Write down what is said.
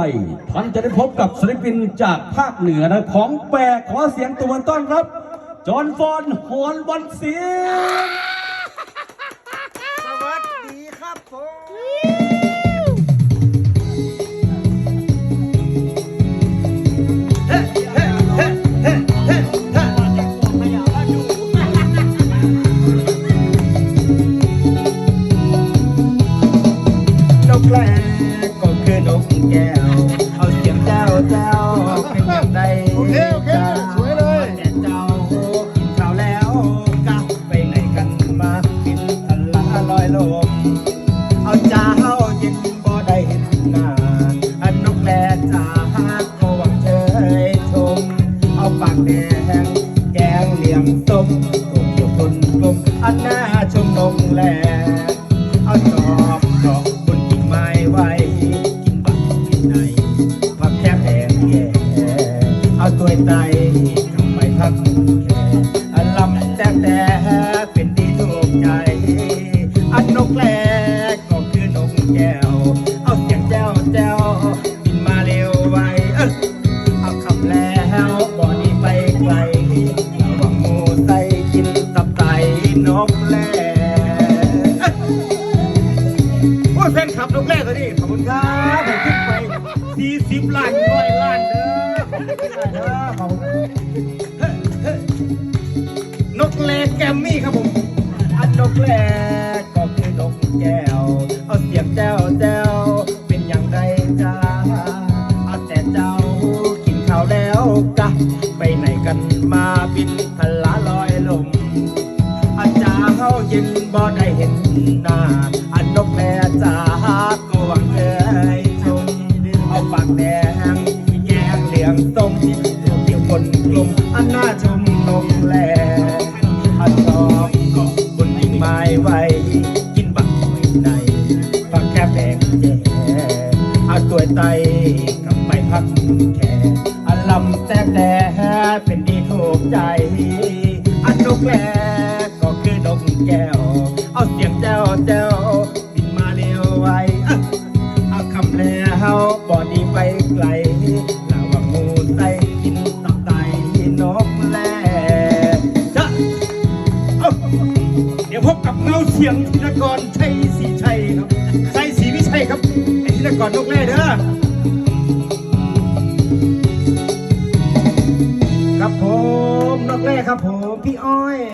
ไปท่านจะได้พบกับศิลปินจากภาคเหนือนะของแปลกขอเสียงตัวต้อนรับ จอห์นฟอนฮอนวันเสียงสวัสดีครับผมแรกก็คือน กแก้ว เอาเสียงเจ้าเจ้าเป็นอย่างไรโอเคโอเคสวยเลย แต่เจ้ากินข้าวแล้วกะไปไหนกันมากินอันละลอยลมเอาเจ้าเย็นบ่ได้เห็นหน้าอันนกแลจ้าก็หวังเชยชม เอาปากแดงแกงเหลี่ยมต้มตัวเกี่ยวคนกลมอันหน้าชมนงแลเอาดอ เอาตัวไตกลับไปพักแค่อันลำแต่แต่เป็นที่ถูกใจ อันนกแรกก็คือนกแก้ว เอาเสียงแจ้วแจ้วบินมาเร็วไวเอ้อเอาคำแล้วบ่อนี้ไปไกลระวังหมูใส่กินตับไตนกแรเอ้อโอ้ยแฟนคลับนกแรกตัวนี้ขอบคุณครับผมขึ้นไป40ล้านร้อย นกแรกแกมมี่ครับผม อันนกแรกก็คือนกแก้ว เอาเสียงแจ้วแจ้วเป็นอย่างไรจ้าเอาแต่เจ้ากินข้าวแล้วกะไปไหนกันมาบินพลาลอยลมอาจารย์เขาเย็นบ่ได้เห็นหน้า อันนกแม่จ้าก็หวังเคยชมเอาปากแดงแยงเหลียงต้มเดี๋ยวเดี๋ยว คนกลมอันหน้าชมนมแลอันชอบเกาะบนกิ่งไม้ไว้กินบักไม่ในพักแค่แบงแย่เอาตัวไตกลับไปพักแค่อันลำแต่แต่เป็นดีถูกใจ อันนกแรกก็คือนกแก้ว เอาเสียงแจ้วแจ้าเสียงธินกรชัยศรีชัยครับชัยศรีวิชัยครับไอ้ธินกรนกแรเด้อครับผมนกแร่ครับผมพี่อ้อย